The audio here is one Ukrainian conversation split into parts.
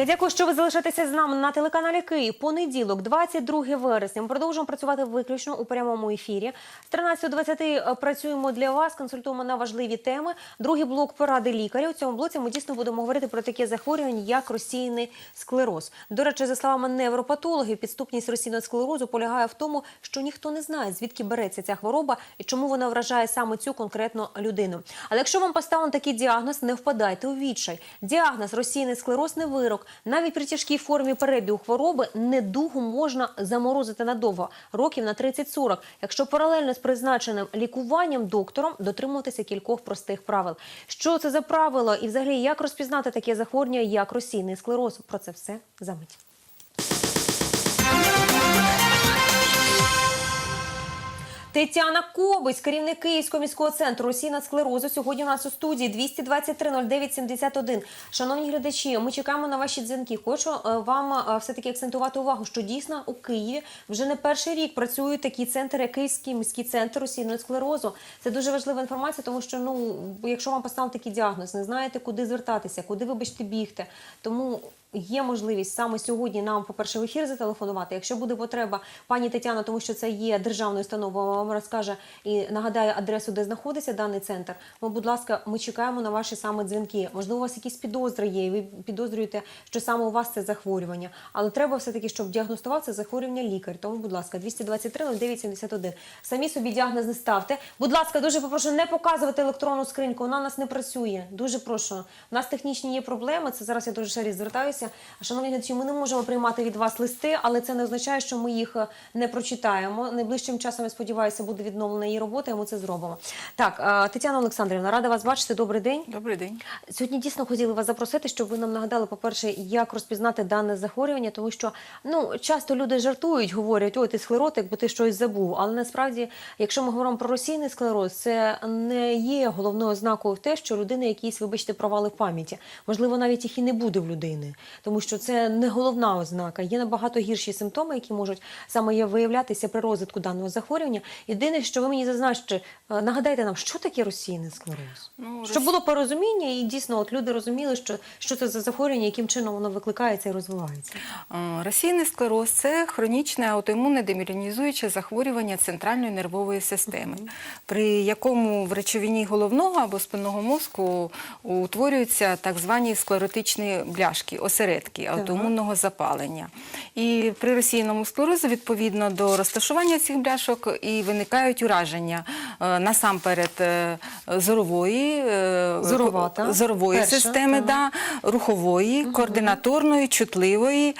Я дякую, що ви залишаєтеся з нами на телеканалі Київ. Понеділок, 22 вересня. Ми продовжуємо працювати виключно у прямому ефірі. З 13.20 працюємо для вас, консультуємо на важливі теми. Другий блок поради лікаря. У цьому блоці ми дійсно будемо говорити про таке захворювання, як розсійний склероз. До речі, за словами невропатологів, підступність розсійного склерозу полягає в тому, що ніхто не знає, звідки береться ця хвороба і чому вона вражає саме цю конкретну людину. Але якщо вам поставлено такий діагноз, не впадайте у відчай. Діагноз розсійний склероз не вирок. Навіть при тяжкій формі перебігу хвороби недугу можна заморозити надовго, років на 30-40, якщо паралельно з призначеним лікуванням доктором дотримуватися кількох простих правил. Що це за правило і взагалі як розпізнати таке захворювання, як розсійний склероз? Про це все за мить. Тетяна Кобись, керівник Київського міського центру Російна склерозу. Сьогодні у нас у студії 223 09 71. Шановні глядачі, ми чекаємо на ваші дзвінки. Хочу е, вам е, все-таки акцентувати увагу, що дійсно у Києві вже не перший рік працюють такі центри, як Київський міський центр російного склерозу. Це дуже важлива інформація, тому що ну, якщо вам поставили такий діагноз, не знаєте, куди звертатися, куди вибачте бігти. Тому Є можливість саме сьогодні нам, по-перше, в ефір зателефонувати. Якщо буде потреба, пані Тетяна, тому що це є державною установою, вам розкаже і нагадає адресу, де знаходиться даний центр. Ми, будь ласка, ми чекаємо на ваші саме дзвінки. Можливо, у вас якісь підозри є, і ви підозрюєте, що саме у вас це захворювання. Але треба все-таки, щоб діагностував це захворювання лікар. Тому, будь ласка, 223 09 71. Самі собі діагноз не ставте. Будь ласка, дуже попрошу не показувати електронну скриньку. Вона у нас не працює. Дуже прошу. У нас технічні є проблеми. Це зараз я дуже ще раз звертаюся. Шановні глядачі, ми не можемо приймати від вас листи, але це не означає, що ми їх е, не прочитаємо. Найближчим часом, я сподіваюся, буде відновлена її робота, і ми це зробимо. Так, е, Тетяна Олександрівна, рада вас бачити. Добрий день. Добрий день. Сьогодні дійсно хотіли вас запросити, щоб ви нам нагадали, по-перше, як розпізнати дане захворювання, тому що ну часто люди жартують, говорять, ой, ти склеротик, бо ти щось забув. Але насправді, якщо ми говоримо про російний склероз, це не є головною ознакою в те, що людина якісь, вибачте, провали в пам'яті. Можливо, навіть їх і не буде в людини, тому що це не головна ознака. Є набагато гірші симптоми, які можуть саме виявлятися при розвитку даного захворювання. Єдине, що ви мені зазначите, е, нагадайте нам, що таке російний склероз. Ну, Щоб було порозуміння, і дійсно от люди розуміли, що, що це за захворювання, яким чином воно викликається і розвивається. Російний склероз це хронічне аутоімунне демілінізуюче захворювання центральної нервової системи, при якому в речовині головного або спинного мозку утворюються так звані склеротичні бляшки, осередки аутоімунного запалення. І при російному склерозі, відповідно до розташування цих бляшок, і виникають ураження е, насамперед е, зорової, е, зорової Перша, системи, да, рухової, координаторної, чутливої,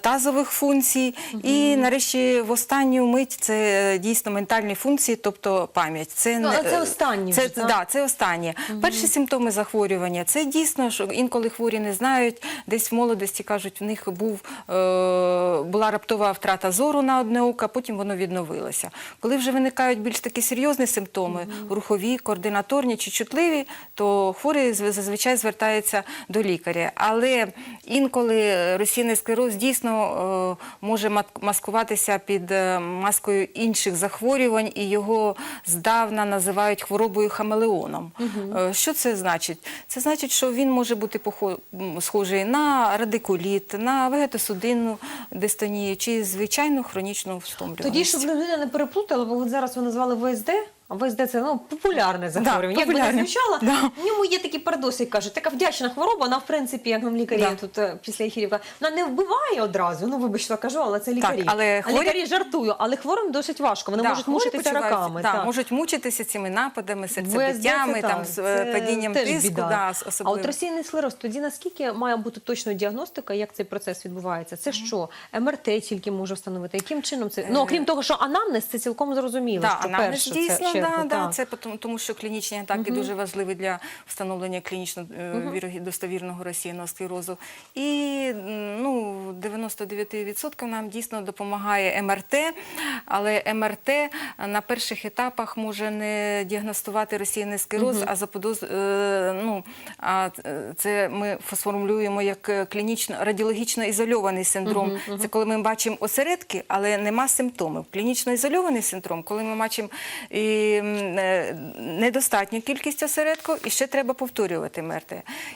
тазових функцій. І нарешті в останню мить це дійсно ментальні функції, тобто пам'ять. Це, Ну, не- це останні Це, вже, так? да, це останнє. Перші симптоми захворювання це дійсно, що інколи хворі не знають, десь в молодості кажуть, в них був, е, була раптова втрата зору на одне око, потім воно відновилося. Коли вже виникають більш такі серйозні симптоми, рухові, координаторні чи чутливі, то хворий зазвичай звертається до лікаря. Але інколи російний склероз дійсно е, може маскуватися під е, маскою інших захворювань, і його здавна називають хворобою хамелеоном. Е, Що це значить? Це значить, що він може бути схожий на радикуліт, на вегетосудинну дистонію чи звичайну хронічну втомлюваність. Тоді, щоб людина не переплутала, бо от зараз ви назвали ВСД. ВСД це ну, популярне захворювання. Як би не звучало, Да. в ньому є такі парадоси, кажуть, така вдячна хвороба, вона, в принципі, як нам лікарі Да. тут е, після ефірів вона не вбиває одразу. Ну, вибачте, кажу, але це лікарі. але а лікарі жартую, але хворим досить важко. Вони Да, можуть мучитися раками. Да, так. можуть мучитися цими нападами, серцебиттями, там, з це е, падінням тиску. Да, А от розсійний склероз, тоді наскільки має бути точною діагностика, як цей процес відбувається? Це що? МРТ тільки може встановити? Яким чином це? Ну, окрім того, що анамнез, це цілком зрозуміло, Да, що перше дійсно, чергу, да, да, це тому, тому що клінічні атаки дуже важливі для встановлення клінічно вірогі- достовірного російного склерозу. І ну, 99% нам дійсно допомагає МРТ, але МРТ на перших етапах може не діагностувати російний склероз, а заподоз... е, ну, а е, це ми сформулюємо як клінічно радіологічно ізольований синдром. Це коли ми бачимо осередки, але нема симптомів. Клінічно ізольований синдром, коли ми бачимо і е, недостатню кількість осередків, і ще треба повторювати МРТ.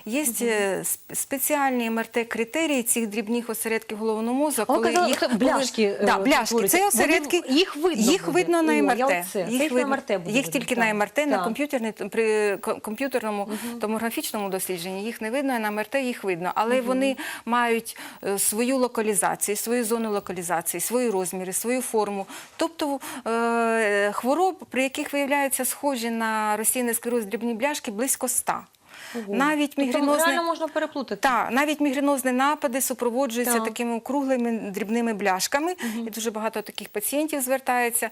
Є е, спеціальні МРТ-критерії цих дрібних осередків головного мозку. Казали, це бляшки, е, да, бляшки. Це осередки, їх видно їх видно на МРТ. їх на МРТ їх тільки так. на МРТ, на при ко- комп'ютерному томографічному дослідженні їх не видно, а на МРТ їх видно. Але вони мають свою локалізацію, свою зону локалізації, свої розміри, свою форму. Тобто хвороб, при яких виявляються схожі на розсійний склероз дрібні бляшки, близько Навіть Тобто мігренозне... реально можна переплутати. Так, навіть мігренозні напади супроводжуються Так. такими округлими дрібними бляшками. І дуже багато таких пацієнтів звертається.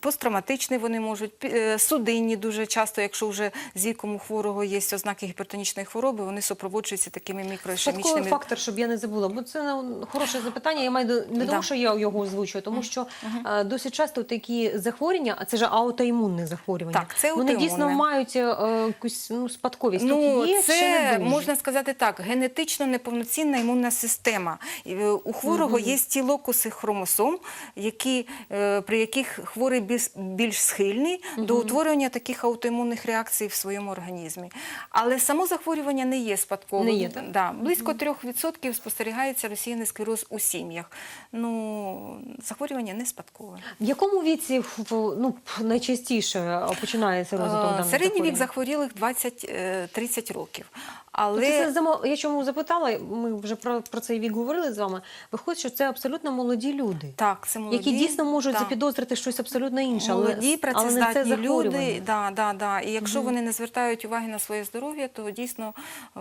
Посттравматичні вони можуть, е, судинні дуже часто, якщо вже з віком у хворого є ознаки гіпертонічної хвороби, вони супроводжуються такими Спадковий мікроішемічними. фактор, щоб я не забула, бо це ну, хороше запитання. Я маю не Да. тому, що я його озвучую, тому що е, досить часто такі захворювання, а це ж аутоімунне захворювання. Так, це вони дійсно мають е, якусь ну, спадковість тут ну, є? Це ще не можна сказати так: генетично неповноцінна імунна система. Е, у хворого угу. є стілокуси хромосом, які, е, при яких хворий більш, схильний угу. до утворення таких аутоімунних реакцій в своєму організмі. Але само захворювання не є спадковим. Не є, так? Да. Близько 3% спостерігається розсіяний склероз у сім'ях. Ну, Захворювання не спадкове. В якому віці ну, найчастіше починається розвиток? Е, середній вік захворілих 20 30 років. Ну, але це я чому запитала? Ми вже про про цей вік говорили з вами. Виходить, що це абсолютно молоді люди, так це молоді, які дійсно можуть так. запідозрити щось абсолютно інше. Молоді працездатні але люди, да, да, да. І якщо угу. вони не звертають уваги на своє здоров'я, то дійсно. Е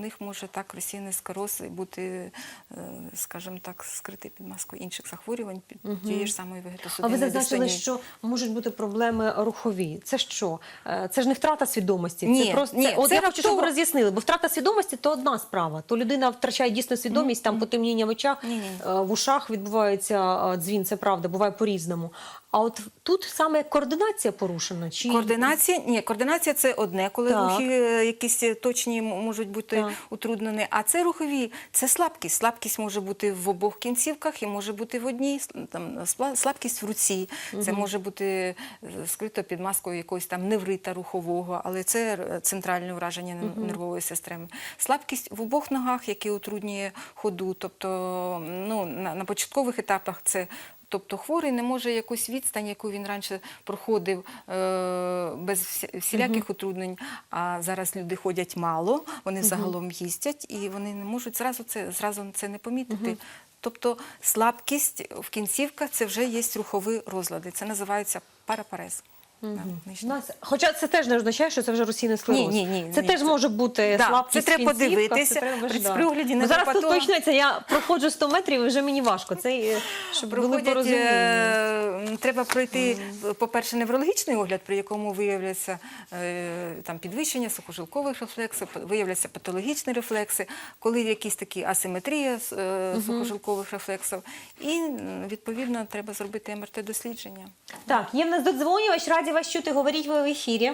них може так російний скороз бути, е, скажімо так, скритий під маскою інших захворювань, під тієї ж самої А ви зазначили, що можуть бути проблеми рухові. Це що? Е, Це ж не втрата свідомості. Ні, це просто ні, це, от це я хочу, щоб ви роз'яснили, бо втрата свідомості то одна справа. То людина втрачає дійсно свідомість, там потемніння в очах, Ні-ні. е, в ушах відбувається дзвін. Це правда, буває по-різному. А от тут саме координація порушена, чи Координація, ні, координація це одне, коли Так. рухи е, якісь е, точні можуть бути Так. утруднені. А це рухові, це слабкість. Слабкість може бути в обох кінцівках і може бути в одній там слабкість в руці. Це може бути е, скрито під маскою якогось там неврита рухового, але це центральне враження нер- нервової системи. Слабкість в обох ногах, які утруднює ходу. Тобто, ну на, на початкових етапах це. Тобто хворий не може якусь відстань, яку він раніше проходив е, без всі- всіляких утруднень. А зараз люди ходять мало, вони загалом їздять, і вони не можуть зразу це зразу це не помітити. Тобто слабкість в кінцівках це вже є рухові розлади. Це називається парапарез. У нас, хоча це теж не означає, що це вже російний склероз. Ні, ні, ні, це ні, теж це- може бути Да, слабкість це треба кінцівках, це треба при ж, да. спогляді Бо зараз тут почнеться, я проходжу 100 метрів і вже мені важко. Це е, щоб були Проходять, порозуміння. е, треба пройти, по-перше, неврологічний огляд, при якому виявляться е, там, підвищення сухожилкових рефлексів, виявляться патологічні рефлекси, коли якісь такі асиметрія е, сухожилкових рефлексів. І, м, відповідно, треба зробити МРТ-дослідження. Так, є в нас додзвонювач, раді вас чути, говоріть ви в ефірі.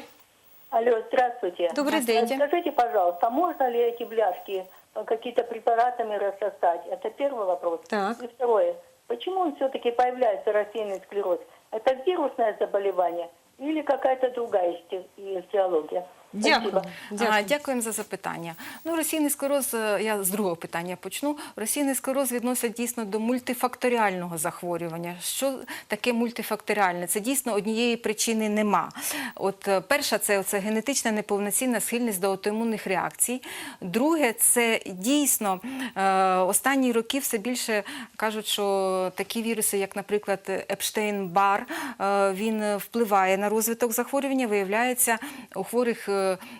Алло, здравствуйте. Добрый день. Скажите, пожалуйста, можно ли эти бляшки э, какие-то препаратами рассосать? Это первый вопрос. Так. И второе. Почему он все-таки появляется рассеянный склероз? Это вирусное заболевание или какая-то другая исти- этиология? Дякую. Дякую. Дякуємо за запитання. Ну, російний склероз, е, я з другого питання почну. Російний склероз відносять дійсно до мультифакторіального захворювання. Що таке мультифакторіальне? Це дійсно однієї причини нема. От е, перша це оце генетична неповноцінна схильність до аутоімунних реакцій. Друге, це дійсно е, останні роки все більше кажуть, що такі віруси, як, наприклад, Епштейн-Бар, він впливає на розвиток захворювання. Виявляється, у хворих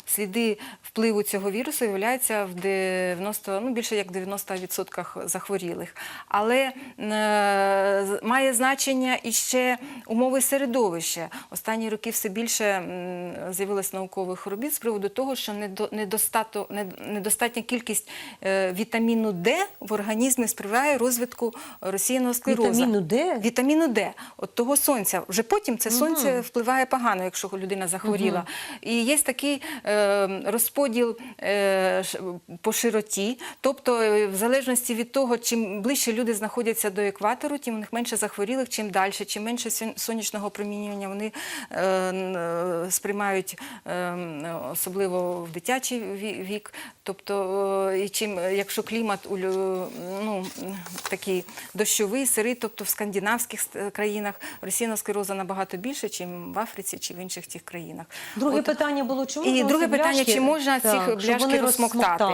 сліди впливу цього вірусу виявляються в 90, ну більше як 90% захворілих. Але е, має значення і ще умови середовища. Останні роки все більше з'явилось наукових робіт з приводу того, що недостатня кількість е, вітаміну Д в організмі сприяє розвитку розсіяного склерозу. Вітаміну Д? Вітаміну Д, от того сонця. Вже потім це сонце впливає погано, якщо людина захворіла. І є такі такий е, розподіл е, по широті, тобто е, в залежності від того, чим ближче люди знаходяться до екватору, тим у них менше захворілих, чим далі, чим менше сонячного промінювання вони сприймають, особливо в дитячий вік. Тобто, і чим, якщо клімат ну, такий дощовий, сирий, тобто в скандинавських країнах російна склероза набагато більше, ніж в Африці чи в інших тих країнах. Друге От- питання було, чому і друге питання, бляшки- чи можна Так, цих бляшки розсмоктати?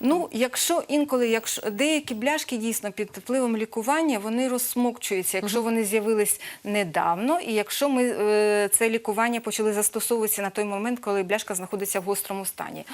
Ну, якщо інколи, якщо деякі бляшки дійсно під впливом лікування, вони розсмокчуються, якщо вони з'явились недавно, і якщо ми е, це лікування почали застосовуватися на той момент, коли бляшка знаходиться в гострому стані.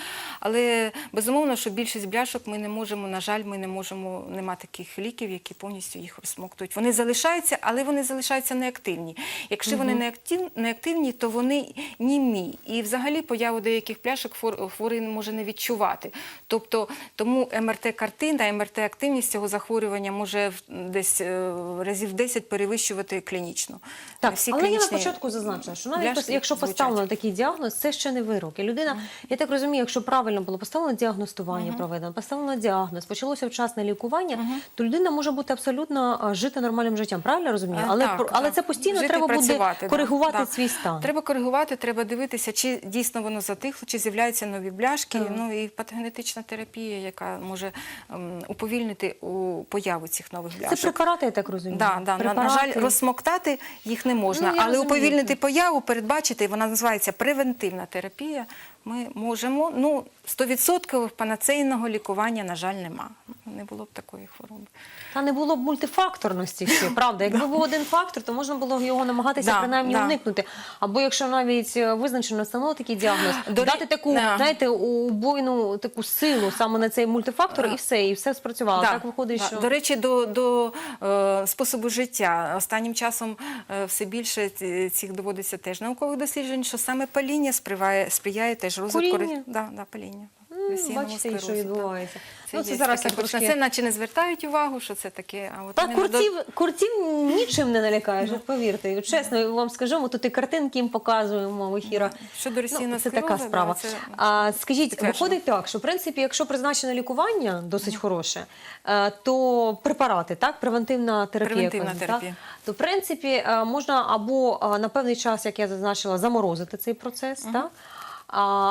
Але безумовно, що більшість бляшок ми не можемо, на жаль, ми не можемо, нема таких ліків, які повністю їх розсмоктують. Вони залишаються, але вони залишаються неактивні. Якщо вони неактив, неактивні, то вони німі. І взагалі появу деяких пляшок хвор- хворий може не відчувати. Тобто тому МРТ-картина, МРТ-активність цього захворювання може десь е, разів 10 перевищувати клінічно. Так, Всі але я на початку зазначила, що навіть якщо поставлено такий діагноз, це ще не вирок. І людина, я так розумію, якщо правильно було поставлено діагностування, проведено, поставлено діагноз, почалося вчасне лікування, то людина може бути абсолютно жити нормальним життям. Правильно розумію? Е, Але так, але так. це постійно Жити, треба буде коригувати свій стан. Треба коригувати, треба дивитися, чи дійсно воно затихло, чи з'являються нові бляшки. Так. Ну і патогенетична терапія, яка може ем, уповільнити у появу цих нових Це препарати, я так розумію. Да, да, на, на жаль, розсмоктати їх не можна, Ну, але розумію. уповільнити появу, передбачити, вона називається превентивна терапія. Ми можемо. Ну, 100% панацейного лікування, на жаль, нема. Не було б такої хвороби. Та не було б мультифакторності ще, правда. Якби був один фактор, то можна було його намагатися принаймні уникнути. Або якщо навіть е, визначено встановлено такий діагноз, До дати таку, Да. знаєте, убойну таку силу саме на цей мультифактор, і все, і все спрацювало. Да, Так виходить, да. що До речі, до, до е, способу життя. Останнім часом е, все більше цих доводиться теж наукових досліджень, що саме паління сприяє, сприяє теж розвитку Да, да, паління. М, бачите, що склерозу, відбувається. Це, Ну, це є зараз таке. на трошки- це наче не звертають увагу, що це таке. А от Та іменно до- курців, курців нічим не налякаєш, от повірте. Чесно вам скажу, ми тут і картинки їм показуємо в ефірах. Щодо російного Ну, це така справа. А, скажіть, підтверджено. виходить так, що в принципі, якщо призначене лікування досить хороше, е, то препарати, так, превентивна терапія, Превентивна кажуть, терапія. Так? то в принципі е, можна або е, на певний час, як я зазначила, заморозити цей процес, так?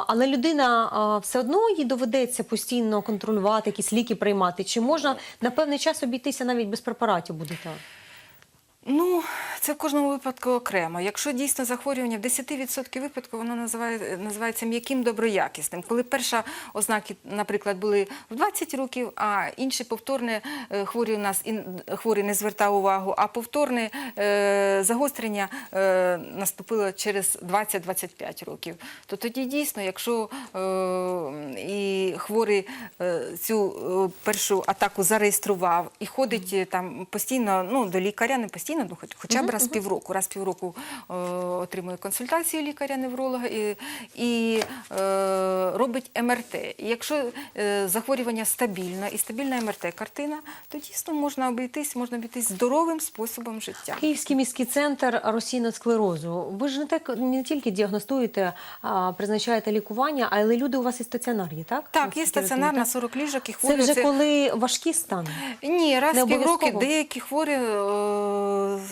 Але людина все одно їй доведеться постійно контролювати, якісь ліки приймати. Чи можна на певний час обійтися навіть без препаратів буде так? Ну, це в кожному випадку окремо. Якщо дійсно захворювання в 10% випадку, воно називає, називається м'яким доброякісним. Коли перша ознаки, наприклад, були в 20 років, а інші повторне е, хворі у нас хворий не звертав увагу, а повторне е, загострення е, наступило через 20-25 років. То тоді дійсно, якщо е, і хворий е, цю е, першу атаку зареєстрував і ходить е, там постійно ну, до лікаря, не постійно, ну, хоч, хоча б раз в півроку, раз в півроку е, отримує консультацію лікаря-невролога і, і е, робить МРТ. І якщо е, захворювання стабільне і стабільна МРТ-картина, то дійсно можна обійтись, можна обійтись здоровим способом життя. Київський міський центр російного склерозу. Ви ж не так не тільки діагностуєте, а призначаєте лікування, але люди у вас і стаціонарні, так? Так, є Наскільки стаціонар на 40 ліжок і Це хворі. вже коли важкі стани. Ні, раз в півроку деякі хворі е,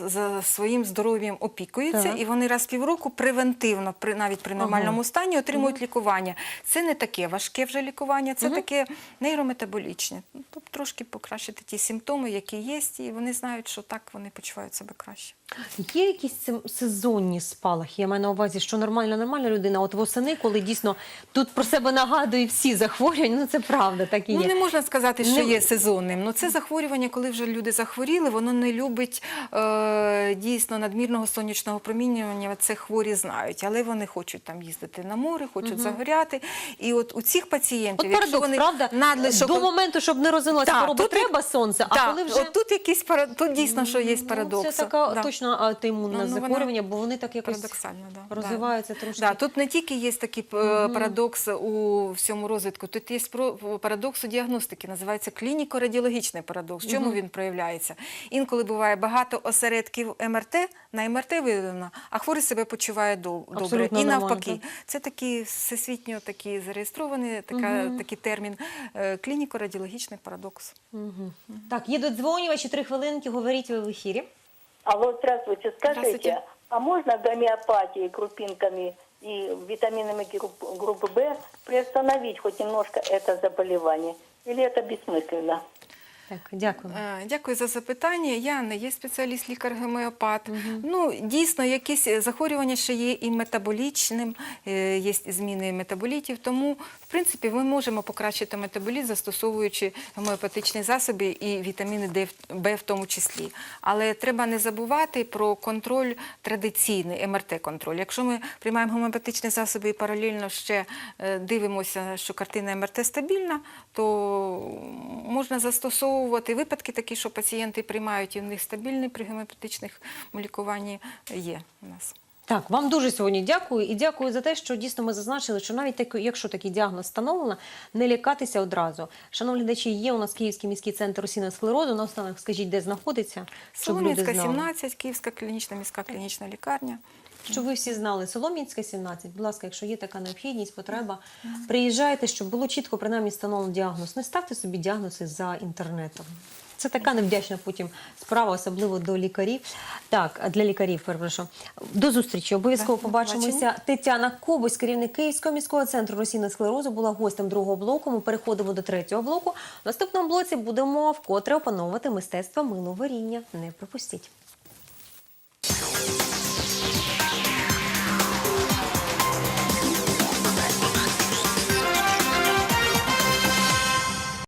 за своїм здоров'ям опікуються, Так. і вони раз в півроку превентивно, при навіть при нормальному стані, отримують лікування. Це не таке важке вже лікування, це таке нейрометаболічне. Ну, Тобто трошки покращити ті симптоми, які є, і вони знають, що так вони почувають себе краще. Є якісь сезонні спалахи? Я маю на увазі, що нормальна, нормальна людина. От восени, коли дійсно тут про себе нагадують всі захворювання, ну це правда, так і Ну, не можна сказати, що Ну, є сезонним. Ну, це захворювання, коли вже люди захворіли, воно не любить е, дійсно надмірного сонячного промінювання. Це хворі знають, але вони хочуть там їздити на море, хочуть загоряти. І от у цих пацієнтів, От парадокс, вони правда? надлишок... До моменту, щоб не розвилася хвороба, треба сонце, а коли вже... от тут якийсь пара... тут дійсно, що є Ну, парадокс. Це така Да. точно автоімунне Ну, ну, захворювання, бо вони так якось Парадоксально, да. розвиваються да. трошки. Да, тут не тільки є такий е, парадокс у всьому розвитку, тут є парадокс у діагностики, називається клініко-радіологічний парадокс. Чому він проявляється? Інколи буває багато осередків МРТ, на МРТ виявлено, а хворий себе почуває дол- добре. Абсолютно І нормально, навпаки. так. Це такий всесвітньо такий зареєстрований така, такий термін е, клініко-радіологічний парадокс. Угу. Так, є додзвонювачі, три хвилинки, говоріть ви в ефірі. Алло, здравствуйте. Скажите, Здравствуйте. а можно гомеопатией, группинками и витаминами групп- группы В приостановить хоть немножко это заболевание? Или это бессмысленно? Так, дякую. Е, Дякую за запитання. Я не є спеціаліст лікар-гомеопат. Ну, дійсно, якісь захворювання ще є і метаболічним, е, є зміни метаболітів. Тому, в принципі, ми можемо покращити метаболіт, застосовуючи гомеопатичні засоби і вітаміни Д, Б в тому числі. Але треба не забувати про контроль традиційний, МРТ-контроль. Якщо ми приймаємо гомеопатичні засоби і паралельно ще е, дивимося, що картина МРТ стабільна, то можна застосовувати випадки такі, що пацієнти приймають і в них стабільний при гомеопатичних лікуванні є у нас. Так, вам дуже сьогодні дякую і дякую за те, що дійсно ми зазначили, що навіть так, якщо такий діагноз встановлено, не лякатися одразу. Шановні глядачі, є у нас Київський міський центр російного склерозу. Наостанок скажіть, де знаходиться, Солом'янська, 17, Київська клінічна міська клінічна лікарня. Щоб ви всі знали, Солом'янська 17, будь ласка, якщо є така необхідність, потреба, приїжджайте, щоб було чітко принаймні встановлений діагноз. Не ставте собі діагнози за інтернетом. Це така невдячна потім справа, особливо до лікарів. Так, для лікарів, перепрошую. До зустрічі. Обов'язково побачимося. Тетяна Кобусь, керівник Київського міського центру російного склерозу, була гостем другого блоку. Ми переходимо до третього блоку. В наступному блоці будемо вкотре опановувати мистецтво миловаріння. Не пропустіть.